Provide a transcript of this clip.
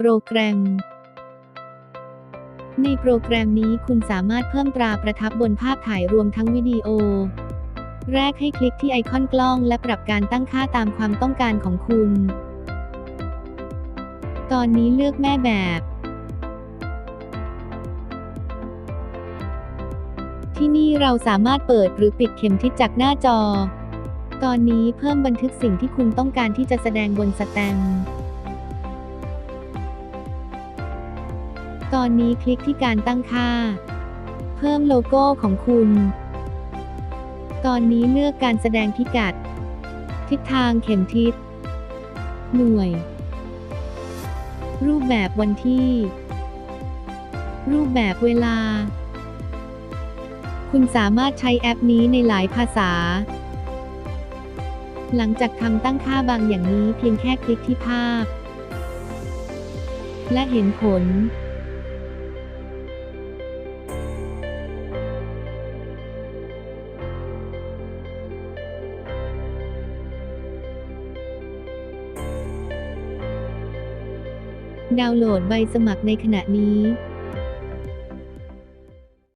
โปรแกรม ในโปรแกรมนี้คุณสามารถเพิ่มตราประทับบนภาพถ่ายรวมทั้งวิดีโอ แรกให้คลิกที่ไอคอนกล้องและปรับการตั้งค่าตามความต้องการของคุณ ตอนนี้เลือกแม่แบบ ที่นี่เราสามารถเปิดหรือปิดเข็มทิศจากหน้าจอ ตอนนี้เพิ่มบันทึกสิ่งที่คุณต้องการที่จะแสดงบนสแตมป์ ตอนนี้คลิกที่การตั้งค่า เพิ่มโลโก้ของคุณ ตอนนี้เลือกการแสดงพิกัด ทิศทางเข็มทิศ หน่วย รูปแบบวันที่ รูปแบบเวลา คุณสามารถใช้แอปนี้ในหลายภาษา หลังจากทำตั้งค่าบางอย่างนี้เพียงแค่คลิกที่ภาพ และเห็นผล ดาวน์โหลดใบสมัครในขณะนี้